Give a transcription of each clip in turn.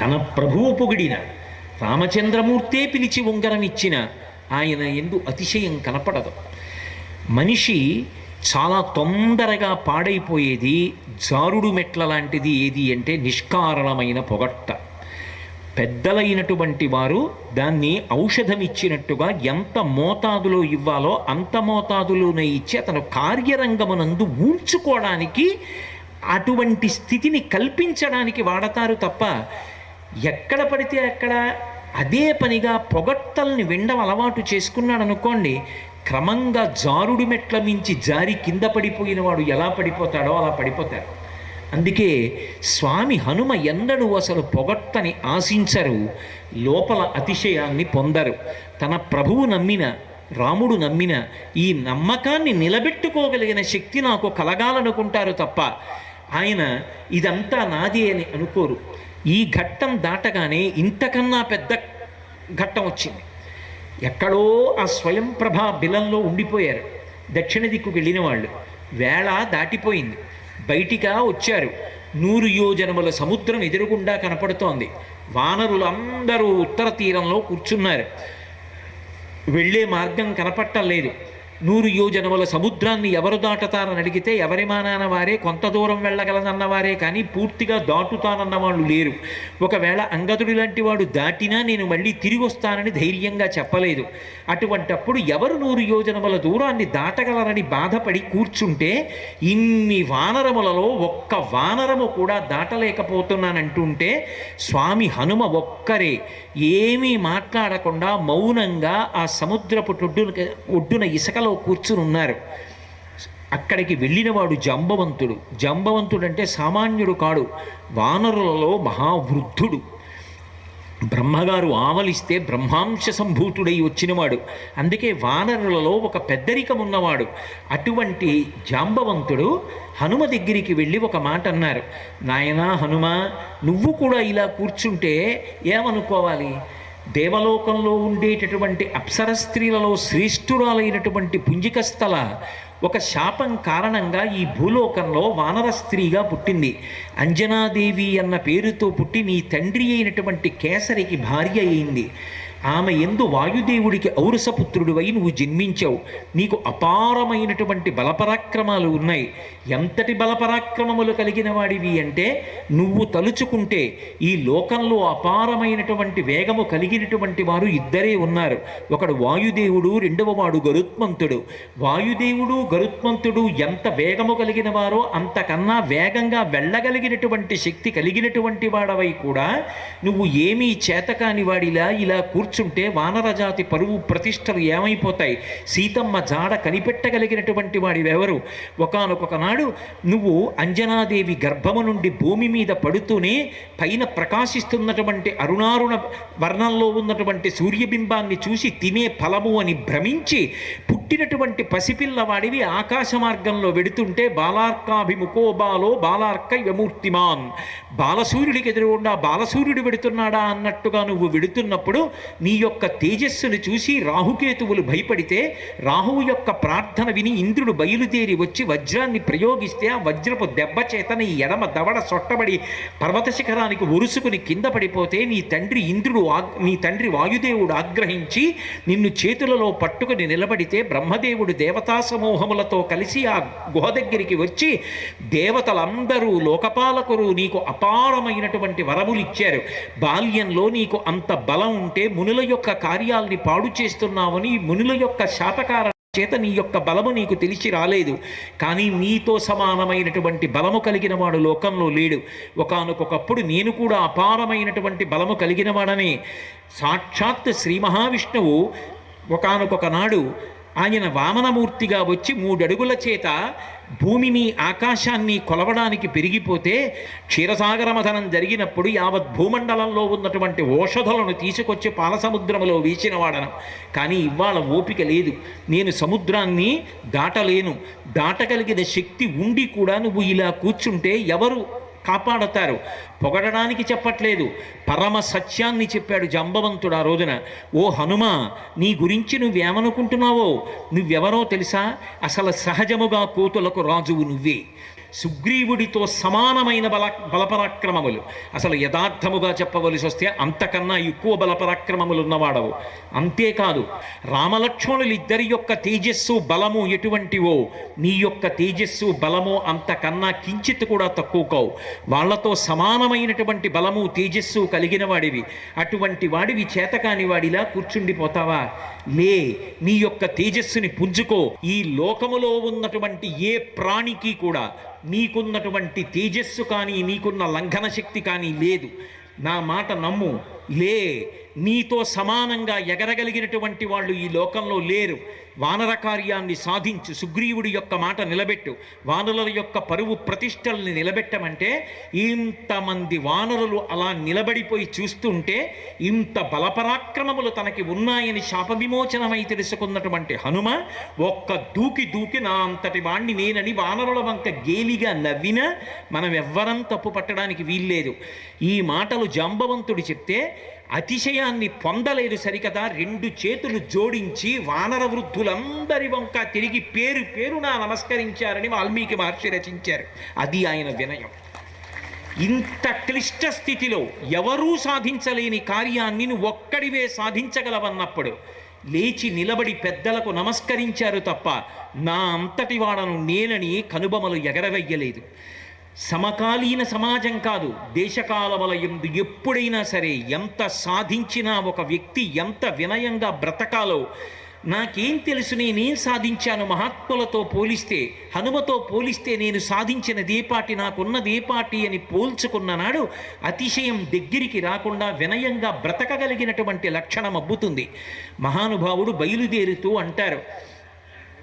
తన ప్రభువు పొగిడిన రామచంద్రమూర్తే పిలిచి ఉంగరం ఇచ్చిన ఆయన ఎందు అతిశయం కనపడదు. మనిషి చాలా తొందరగా పాడైపోయేది జారుడు మెట్ల లాంటిది ఏది అంటే నిష్కారణమైన పొగట్ట. పెద్దలైనటువంటి వారు దాన్ని ఔషధం ఇచ్చినట్టుగా ఎంత మోతాదులో ఇవ్వాలో అంత మోతాదులోనే ఇచ్చి అతను కార్యరంగమునందు ఊడ్చుకోవడానికి అటువంటి స్థితిని కల్పించడానికి వాడతారు తప్ప ఎక్కడ పడితే అక్కడ అదే పనిగా పొగట్టల్ని విండం అలవాటు చేసుకున్నాడు అనుకోండి క్రమంగా జారుడు మెట్ల మించి జారి కింద పడిపోయిన వాడు ఎలా పడిపోతాడో అలా పడిపోతాడు. అందుకే స్వామి హనుమ ఎన్నడూ అసలు పొగట్టని ఆశించరు లోపల అతిశయాన్ని పొందరు. తన ప్రభువు నమ్మిన రాముడు నమ్మిన ఈ నమ్మకాన్ని నిలబెట్టుకోగలిగిన శక్తి నాకు కలగాలనుకుంటారు తప్ప ఆయన ఇదంతా నాది అని అనుకోరు. ఈ ఘట్టం దాటగానే ఇంతకన్నా పెద్ద ఘట్టం వచ్చింది. ఎక్కడో ఆ స్వయం ప్రభా బిలంలో ఉండిపోయారు. దక్షిణ దిక్కుకు వెళ్ళిన వాళ్ళు. వేళ దాటిపోయింది. బయటిగా వచ్చారు. నూరు యోజనముల సముద్రం ఎదురుగుండా కనపడుతోంది. వానరులు అందరూ ఉత్తర తీరంలో కూర్చున్నారు. వెళ్ళే మార్గం కనపట్టలేదు. నూరు యోజనముల సముద్రాన్ని ఎవరు దాటుతారని అడిగితే ఎవరి మానాన వారే కొంత దూరం వెళ్ళగలనన్న వారే కానీ పూర్తిగా దాటుతానన్న వాళ్ళు లేరు. ఒకవేళ అంగదుడి లాంటి వాడు దాటినా నేను మళ్ళీ తిరిగి వస్తానని ధైర్యంగా చెప్పలేదు. అటువంటప్పుడు ఎవరు నూరు యోజనముల దూరాన్ని దాటగలరని బాధపడి కూర్చుంటే ఇన్ని వానరములలో ఒక్క వానరము కూడా దాటలేకపోతున్నానంటుంటే స్వామి హనుమ ఒక్కరే ఏమీ మాట్లాడకుండా మౌనంగా ఆ సముద్రపు ఒడ్డున ఒడ్డున ఇసుకలో కూర్చుని ఉన్నారు అక్కడికి వెళ్ళినవాడు జంబవంతుడు. జంబవంతుడు అంటే సామాన్యుడు కాడు. వానరులలో మహావృద్ధుడు. బ్రహ్మగారు ఆవలిస్తే బ్రహ్మాంశ సంభూతుడై వచ్చినవాడు. అందుకే వానరులలో ఒక పెద్దరికం ఉన్నవాడు. అటువంటి జాంబవంతుడు హనుమ దగ్గరికి వెళ్ళి ఒక మాట అన్నారు. నాయనా హనుమ నువ్వు కూడా ఇలా కూర్చుంటే ఏమనుకోవాలి? దేవలోకంలో ఉండేటటువంటి అప్సర స్త్రీలలో శ్రేష్ఠురాలైనటువంటి పుంజికస్థల ఒక శాపం కారణంగా ఈ భూలోకంలో వానర స్త్రీగా పుట్టింది. అంజనాదేవి అన్న పేరుతో పుట్టి నీ తండ్రి అయినటువంటి కేసరికి భార్య అయింది. ఆమె ఎందు వాయుదేవుడికి ఔరసపుత్రుడివై నువ్వు జన్మించావు. నీకు అపారమైనటువంటి బలపరాక్రమాలు ఉన్నాయి. ఎంతటి బలపరాక్రమములు కలిగిన వాడివి అంటే నువ్వు తలుచుకుంటే ఈ లోకంలో అపారమైనటువంటి వేగము కలిగినటువంటి వారు ఇద్దరే ఉన్నారు. ఒకడు వాయుదేవుడు రెండవ వాడు గరుత్మంతుడు. వాయుదేవుడు గరుత్మంతుడు ఎంత వేగము కలిగిన వారో అంతకన్నా వేగంగా వెళ్ళగలిగినటువంటి శక్తి కలిగినటువంటి వాడవై కూడా నువ్వు ఏమీ చేతకాని వాడిలా ఇలా కూర్చుంటే వానరజాతి పరువు ప్రతిష్టలు ఏమైపోతాయి? సీతమ్మ జాడ కనిపెట్టగలిగినటువంటి వాడివెవరు? ఒకనొక నాడు నువ్వు అంజనాదేవి గర్భము నుండి భూమి మీద పడుతూనే పైన ప్రకాశిస్తున్నటువంటి అరుణారుణ వర్ణంలో ఉన్నటువంటి సూర్యబింబాన్ని చూసి తినే ఫలము అని భ్రమించి పుట్టినటువంటి పసిపిల్లవాడివి ఆకాశ మార్గంలో వెడుతుంటే బాలార్కాభిముఖో బాలో బాలార్క యమూర్తిమాన్ బాలసూర్యుడికి ఎదురుగుండా బాలసూర్యుడు వెడుతున్నాడా అన్నట్టుగా నువ్వు వెడుతున్నప్పుడు నీ యొక్క తేజస్సును చూసి రాహుకేతువులు భయపడితే రాహువు యొక్క ప్రార్థన విని ఇంద్రుడు బయలుదేరి వచ్చి వజ్రాన్ని ప్రయోగిస్తే ఆ వజ్రపు దెబ్బ చేత నీ ఎడమ దవడ సొట్టబడి పర్వత శిఖరానికి ఒరుసుకుని కింద పడిపోతే నీ తండ్రి ఇంద్రుడు నీ తండ్రి వాయుదేవుడు ఆగ్రహించి నిన్ను చేతులలో పట్టుకుని నిలబడితే బ్రహ్మదేవుడు దేవతా సమూహములతో కలిసి ఆ గుహ దగ్గరికి వచ్చి దేవతలందరూ లోకపాలకులు నీకు అపారమైనటువంటి వరములు ఇచ్చారు బాల్యంలో నీకు అంత బలం ఉంటే మును మునుల యొక్క కార్యాల్ని పాడు చేస్తున్నావని మునుల యొక్క శాతకార చేత నీ యొక్క బలము నీకు తెలిసి రాలేదు. కానీ నీతో సమానమైనటువంటి బలము కలిగిన వాడు లోకంలో లేడు. ఒకానొకప్పుడు నేను కూడా అపారమైనటువంటి బలము కలిగిన వాడని. సాక్షాత్ శ్రీ మహావిష్ణువు ఒకానొక నాడు ఆయన వామనమూర్తిగా వచ్చి మూడడుగుల చేత భూమిని ఆకాశాన్ని కొలవడానికి పెరిగిపోతే క్షీరసాగరమధనం జరిగినప్పుడు యావత్ భూమండలంలో ఉన్నటువంటి ఓషధులను తీసుకొచ్చి పాలసముద్రములో వీచినవాడను కానీ ఇవాళ ఓపిక లేదు. నేను సముద్రాన్ని దాటలేను. దాటగలిగిన శక్తి ఉండి కూడా నువ్వు ఇలా కూర్చుంటే ఎవరు కాపాడతారు. పొగడడానికి చెప్పట్లేదు. పరమ సత్యాన్ని చెప్పాడు జంబవంతుడు ఆ రోజున. ఓ హనుమ నీ గురించి నువ్వేమనుకుంటున్నావో నువ్వెవరో తెలుసా? అసలు సహజముగా కోతులకు రాజువు నువ్వే. సుగ్రీవుడితో సమానమైన బల బలపరాక్రమములు. అసలు యథార్థముగా చెప్పవలసి వస్తే అంతకన్నా ఎక్కువ బలపరాక్రమములు ఉన్నవాడవు అంతేకాదు రామలక్ష్మణులు ఇద్దరి యొక్క తేజస్సు బలము ఎటువంటివో నీ యొక్క తేజస్సు బలము అంతకన్నా కించిత్ కూడా తక్కువ కావు. వాళ్ళతో సమానమైనటువంటి బలము తేజస్సు కలిగిన వాడివి. అటువంటి వాడివి చేతకాని వాడిలా కూర్చుండిపోతావా? లే నీ యొక్క తేజస్సుని పుంజుకో. ఈ లోకములో ఉన్నటువంటి ఏ ప్రాణికి కూడా నీకున్నటువంటి తేజస్సు కానీ నీకున్న లంఘన శక్తి కానీ లేదు. నా మాట నమ్ము. లే నీతో సమానంగా ఎగరగలిగినటువంటి వాళ్ళు ఈ లోకంలో లేరు. వానర కార్యాన్ని సాధించు సుగ్రీవుడి యొక్క మాట నిలబెట్టు. వానరుల యొక్క పరువు ప్రతిష్టల్ని నిలబెట్టమంటే ఇంతమంది వానరులు అలా నిలబడిపోయి చూస్తుంటే ఇంత బలపరాక్రమములు తనకి ఉన్నాయని శాపవిమోచనమై తెలుసుకున్నటువంటి హనుమ ఒక్క దూకి దూకి నా అంతటి వాణ్ణి నేనని వానరుల వంక గేలిగా నవ్వినా మనం ఎవ్వరం తప్పు పట్టడానికి వీల్లేదు. ఈ మాటలు జాంబవంతుడు చెప్తే అతిశయాన్ని పొందలేదు సరికదా రెండు చేతులు జోడించి వానర వృద్ధులందరి వంక తిరిగి పేరు పేరున నమస్కరించారని వాల్మీకి మహర్షి రచించారు. అది ఆయన వినయం. ఇంత క్లిష్ట స్థితిలో ఎవరూ సాధించలేని కార్యాన్ని నువ్వు ఒక్కడివే సాధించగలవన్నప్పుడు లేచి నిలబడి పెద్దలకు నమస్కరించారు తప్ప నా అంతటి వాడను నేనని కనుబొమలు ఎగరవెయ్యలేదు సమకాలీన సమాజం కాదు దేశకాల వలయందు ఎప్పుడైనా సరే ఎంత సాధించినా ఒక వ్యక్తి ఎంత వినయంగా బ్రతకాలో నాకేం తెలుసు నేనేం సాధించాను. మహాత్ములతో పోలిస్తే హనుమతో పోలిస్తే నేను సాధించిన దీపాటి నాకున్న దీపాటి అని పోల్చుకున్న నాడు అతిశయం దగ్గరికి రాకుండా వినయంగా బ్రతకగలిగినటువంటి లక్షణం అబ్బుతుంది. మహానుభావుడు బయలుదేరుతూ అంటారు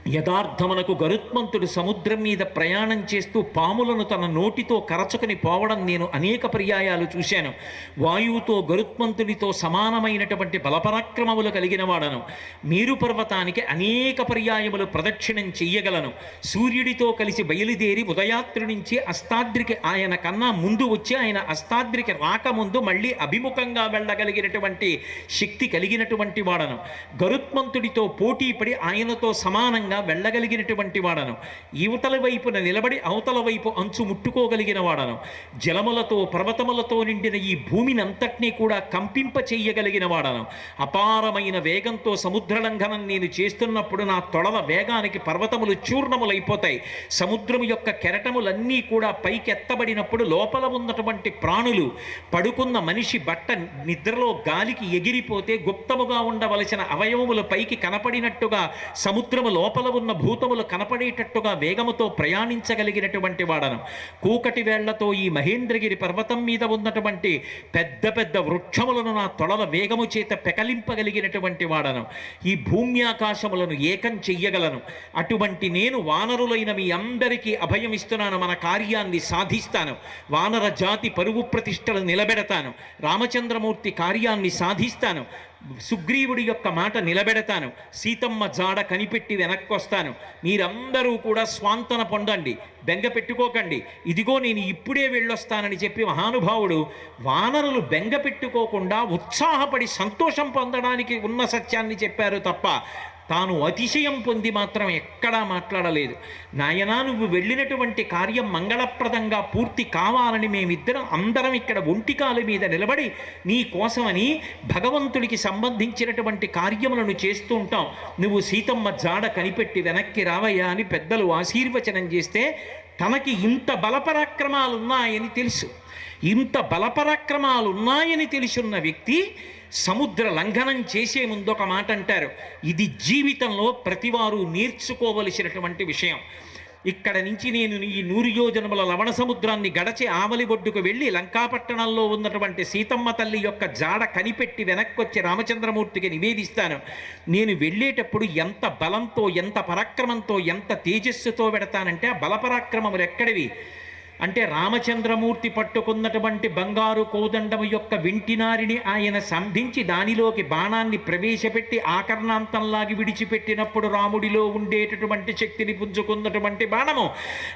యథార్థమునకు గరుత్మంతుడు సముద్రం మీద ప్రయాణం చేస్తూ పాములను తన నోటితో కరచుకొని పోవడం నేను అనేక పర్యాయాలు చూశాను. వాయువుతో గరుత్మంతుడితో సమానమైనటువంటి బలపరాక్రమములు కలిగిన వాడను. మీరు పర్వతానికి అనేక పర్యాయములు ప్రదక్షిణం చెయ్యగలను. సూర్యుడితో కలిసి బయలుదేరి ఉదయాత్రి నుంచి అస్తాద్రికి ఆయన కన్నా ముందు వచ్చి ఆయన అస్తాద్రికి రాకముందు మళ్ళీ అభిముఖంగా వెళ్ళగలిగినటువంటి శక్తి కలిగినటువంటి వాడను. గరుత్మంతుడితో పోటీపడి ఆయనతో సమానంగా వెళ్ళగలిగినటువంటి వాడను. యువతల వైపున నిలబడి అవతల వైపు అంచు ముట్టుకోగలిగిన వాడను. జలములతో పర్వతములతో నిండిన ఈ భూమిని అంతటినీ కూడా కంపింప చెయ్యగలిగిన వాడను. అపారమైన వేగంతో సముద్రలంఘనం నేను చేస్తున్నప్పుడు నా తొడల వేగానికి పర్వతములు చూర్ణములైపోతాయి. సముద్రము యొక్క కెరటములన్నీ కూడా పైకి ఎత్తబడినప్పుడు లోపల ఉన్నటువంటి ప్రాణులు పడుకున్న మనిషి బట్ట నిద్రలో గాలికి ఎగిరిపోతే గుప్తముగా ఉండవలసిన అవయవములు పైకి కనపడినట్టుగా సముద్రము లోపల ఉన్న భూతములు కనపడేటట్టుగా వేగముతో ప్రయాణించగలిగినటువంటి వాడను. కూకటి వేళ్ళతో ఈ మహేంద్రగిరి పర్వతం మీద ఉన్నటువంటి పెద్ద పెద్ద వృక్షములను నా తొడల వేగము చేత పెకలింపగలిగినటువంటి వాడను. ఈ భూమి ఆకాశములను ఏకం చెయ్యగలను. అటువంటి నేను వానరులైన మీ అందరికీ అభయం ఇస్తున్నాను మన కార్యాన్ని సాధిస్తాను. వానర జాతి పరువు ప్రతిష్టలు నిలబెడతాను. రామచంద్రమూర్తి కార్యాన్ని సాధిస్తాను. సుగ్రీవుడి యొక్క మాట నిలబెడతాను. సీతమ్మ జాడ కనిపెట్టి వెనక్కొస్తాను. మీరందరూ కూడా స్వాంతన పొందండి. బెంగ పెట్టుకోకండి. ఇదిగో నేను ఇప్పుడే వెళ్ళొస్తానని చెప్పి మహానుభావుడు వానరులు బెంగ పెట్టుకోకుండా ఉత్సాహపడి సంతోషం పొందడానికి ఉన్న సత్యాన్ని చెప్పారు తప్ప తాను అతిశయం పొంది మాత్రం ఎక్కడా మాట్లాడలేదు. నాయనా నువ్వు వెళ్ళినటువంటి కార్యం మంగళప్రదంగా పూర్తి కావాలని మేమిద్దరం అందరం ఇక్కడ ఒంటికాల మీద నిలబడి నీ కోసమని భగవంతుడికి సంబంధించినటువంటి కార్యములను చేస్తూ ఉంటాం. నువ్వు సీతమ్మ జాడ కనిపెట్టి వెనక్కి రావయ్యా అని పెద్దలు ఆశీర్వచనం చేస్తే తనకి ఇంత బలపరాక్రమాలు ఉన్నాయని తెలుసు. ఇంత బలపరాక్రమాలు ఉన్నాయని తెలుసున్న వ్యక్తి సముద్ర లంఘనం చేసే ముందు ఒక మాట అంటారు ఇది జీవితంలో ప్రతివారు నేర్చుకోవలసినటువంటి విషయం. ఇక్కడ నుంచి నేను ఈ నూరు యోజనముల లవణ సముద్రాన్ని గడచి ఆమలి ఒడ్డుకు వెళ్ళి లంకాపట్టణంలో ఉన్నటువంటి సీతమ్మ తల్లి యొక్క జాడ కనిపెట్టి వెనక్కొచ్చి రామచంద్రమూర్తికి నివేదిస్తాను. నేను వెళ్ళేటప్పుడు ఎంత బలంతో ఎంత పరాక్రమంతో ఎంత తేజస్సుతో పెడతానంటే ఆ బలపరాక్రమములు ఎక్కడివి? అంటే రామచంద్రమూర్తి పట్టుకున్నటువంటి బంగారు కోదండము యొక్క వింటినారిని ఆయన సంధించి దానిలోకి బాణాన్ని ప్రవేశపెట్టి ఆకర్ణాంతంలాగి విడిచిపెట్టినప్పుడు రాముడిలో ఉండేటటువంటి శక్తిని పుంజుకున్నటువంటి బాణము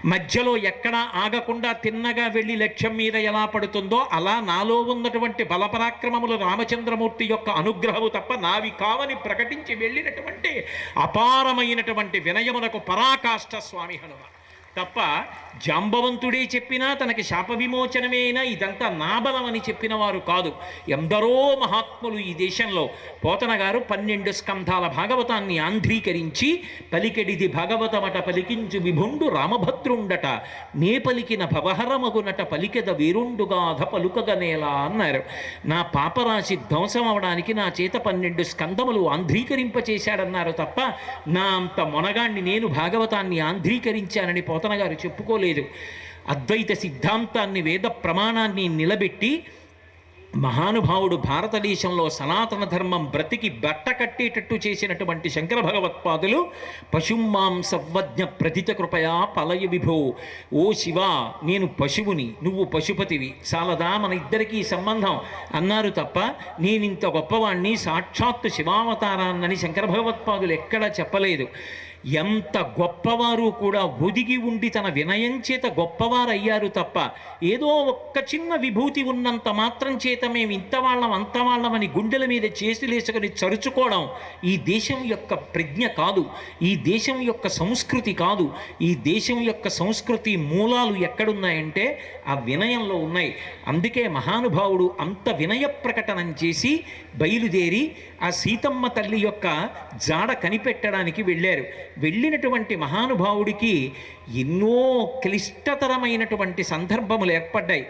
మధ్యలో ఎక్కడా ఆగకుండా తిన్నగా వెళ్ళి లక్ష్యం మీద ఎలా పడుతుందో అలా నాలో ఉన్నటువంటి బలపరాక్రమములు రామచంద్రమూర్తి యొక్క అనుగ్రహము తప్ప నావి కావని ప్రకటించి వెళ్ళినటువంటి అపారమైనటువంటి వినయమునకు పరాకాష్ట స్వామి హనుమ తప్ప జాంబవంతుడే చెప్పినా తనకి శాప విమోచనమే అయినా ఇదంతా నా బలం అని చెప్పిన వారు కాదు. ఎందరో మహాత్ములు ఈ దేశంలో. పోతన గారు పన్నెండు స్కంధాల భాగవతాన్ని ఆంధ్రీకరించి పలికెడిది భగవతమట పలికించు విభుండు రామభద్రుండట. నే పలికిన భవహరమగునట పలికెద వీరుండుగాధ పలుకగనేలా అన్నారు. నా పాపరాశి ధ్వంసం అవడానికి నా చేత పన్నెండు స్కందములు ఆంధ్రీకరింపచేశాడన్నారు తప్ప నా అంత మొనగాణ్ణి నేను భాగవతాన్ని ఆంధ్రీకరించానని పోతన గారు చెప్పుకోలేదు. అద్వైత సిద్ధాంతాన్ని వేద ప్రమాణాన్ని నిలబెట్టి మహానుభావుడు భారతదేశంలో సనాతన ధర్మం బ్రతికి బట్ట కట్టేటట్టు చేసినటువంటి శంకర భగవత్పాదులు పశుమాం సవ్వజ్ఞ ప్రతిత కృపయా పలయ విభో. ఓ శివ నేను పశువుని నువ్వు పశుపతివి. చాలదా మన ఇద్దరికీ సంబంధం. అన్నారు తప్ప నేనింత గొప్పవాణ్ణి సాక్షాత్తు శివావతారాన్నని శంకర భగవత్పాదులు ఎక్కడా చెప్పలేదు. ఎంత గొప్పవారు కూడా ఒదిగి ఉండి తన వినయం చేత గొప్పవారయ్యారు తప్ప ఏదో ఒక్క చిన్న విభూతి ఉన్నంత మాత్రం చేత మేము ఇంతవాళ్ళం అంతవాళ్ళమని గుండెల మీద చేతులేసుకొని చరుచుకోవడం ఈ దేశం యొక్క ప్రజ్ఞ కాదు. ఈ దేశం యొక్క సంస్కృతి కాదు. ఈ దేశం యొక్క సంస్కృతి మూలాలు ఎక్కడున్నాయంటే ఆ వినయంలో ఉన్నాయి. అందుకే మహానుభావుడు అంత వినయ ప్రకటనం చేసి బయలుదేరి ఆ సీతమ్మ తల్లి యొక్క జాడ కనిపెట్టడానికి వెళ్ళారు. వెళ్ళినటువంటి మహానుభావుడికి ఎన్నో క్లిష్టతరమైనటువంటి సందర్భములు ఏర్పడ్డాయి.